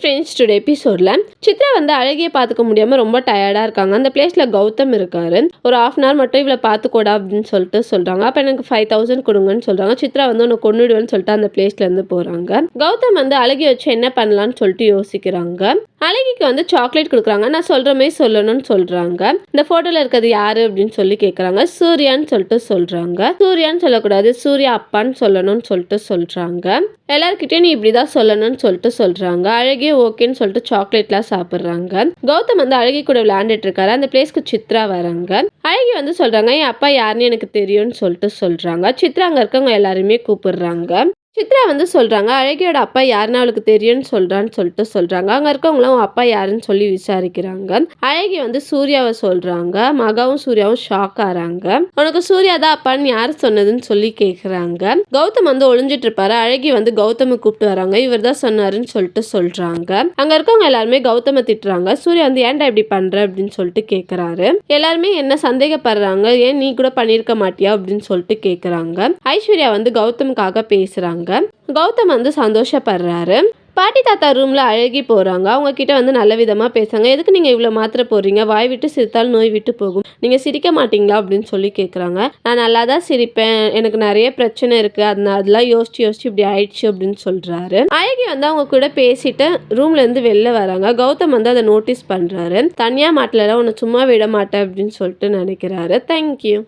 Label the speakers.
Speaker 1: Friends today எபிசோடில் சித்ரா வந்து அழகிய பார்த்துக்க முடியாமல் ரொம்ப டயர்டாக இருக்காங்க. அந்த பிளேஸில் கௌதம் இருக்காரு. ஒரு ஆஃப் அன் ஹவர் மட்டும் இவளை பார்த்துக்கூடா அப்படின்னு சொல்லிட்டு சொல்கிறாங்க அப்போ எனக்கு ஃபைவ் தௌசண்ட் கொடுங்கன்னு சொல்கிறாங்க சித்ரா வந்து உன்னை கொண்டுடுவேன்னு சொல்லிட்டு அந்த பிளேஸ்லேருந்து போகிறாங்க கௌதம் வந்து அழகி வச்சு என்ன பண்ணலான்னு சொல்லிட்டு யோசிக்கிறாங்க. அழகிக்கு வந்து சாக்லேட் கொடுக்குறாங்க. நான் சொல்கிற மாதிரி சொல்லணும்னு சொல்கிறாங்க இந்த ஃபோட்டோவில் இருக்கிறது யாரு அப்படின்னு சொல்லி கேட்குறாங்க சூர்யான்னு சொல்லிட்டு சொல்கிறாங்க சூர்யான்னு சொல்லக்கூடாது சூர்யா அப்பான்னு சொல்லணும்னு சொல்லிட்டு சொல்கிறாங்க எல்லார்கிட்டயும் நீ இப்படி தான் சொல்லணும்னு சொல்லிட்டு சொல்கிறாங்க அழகிய அழகே ஓகேன்னு சொல்லிட்டு சாக்லேட்லாம் சாப்பிட்றாங்க. கௌதம் வந்து அழகி கூட விளையாண்டுட்டு இருக்காரு அந்த பிளேஸ்க்கு சித்ரா வராங்க. அழகி வந்து சொல்கிறாங்க என் அப்பா யாருன்னு எனக்கு தெரியும்னு சொல்லிட்டு சொல்கிறாங்க சித்ரா அங்கே இருக்கவங்க எல்லாருமே கூப்பிடுறாங்க. சித்ரா வந்து சொல்கிறாங்க அழகியோட அப்பா யாருன்னு அவளுக்கு தெரியும்னு சொல்கிறான்னு சொல்லிட்டு சொல்கிறாங்க அங்கே இருக்கவங்களும் அவன் அப்பா யாருன்னு சொல்லி விசாரிக்கிறாங்க. அழகி வந்து சூர்யாவை சொல்கிறாங்க மகாவும் சூர்யாவும் ஷாக் ஆகிறாங்க உனக்கு சூர்யா தான் அப்பான்னு யார் சொன்னதுன்னு சொல்லி கேட்குறாங்க கௌதம் வந்து ஒளிஞ்சிட்டு இருப்பாரு. அழகி வந்து கௌதமை கூப்பிட்டு வராங்க. இவர் தான் சொன்னாருன்னு சொல்லிட்டு சொல்கிறாங்க அங்கே இருக்கவங்க எல்லாருமே கௌதமை திட்டுறாங்க. சூர்யா வந்து ஏன்டா இப்படி பண்ணுற அப்படின்னு சொல்லிட்டு கேட்குறாரு எல்லாருமே என்ன சந்தேகப்படுறாங்க? ஏன் நீ கூட பண்ணியிருக்க மாட்டியா? அப்படின்னு சொல்லிட்டு கேட்குறாங்க ஐஸ்வர்யா வந்து கௌதமுக்காக பேசுகிறாங்க கௌதம் வந்து சந்தோஷப்படுறாரு. பாட்டி தாத்தா ரூமில் அழகி போகிறாங்க அவங்க கிட்ட வந்து நல்ல விதமாக பேசுறாங்க. எதுக்கு நீங்கள் இவ்வளோ மாத்திரை போடுறீங்க? வாய் விட்டு சிரித்தால் நோய் விட்டு போகும். நீங்கள் சிரிக்க மாட்டீங்களா? அப்படின்னு சொல்லி கேட்குறாங்க நான் நல்லா தான் சிரிப்பேன். எனக்கு நிறைய பிரச்சனை இருக்குது அதனால அதெல்லாம் யோசிச்சு யோசிச்சு இப்படி ஆயிடுச்சு அப்படின்னு சொல்கிறாரு அழகி வந்து அவங்க கூட பேசிட்டு ரூம்லேருந்து வெளில வராங்க. கௌதம் வந்து அதை நோட்டீஸ் பண்ணுறாரு தனியாக மாட்டலாம் உன்னை சும்மா விட மாட்டேன் அப்படின்னு சொல்லிட்டு நினைக்கிறாரு. தேங்க்யூ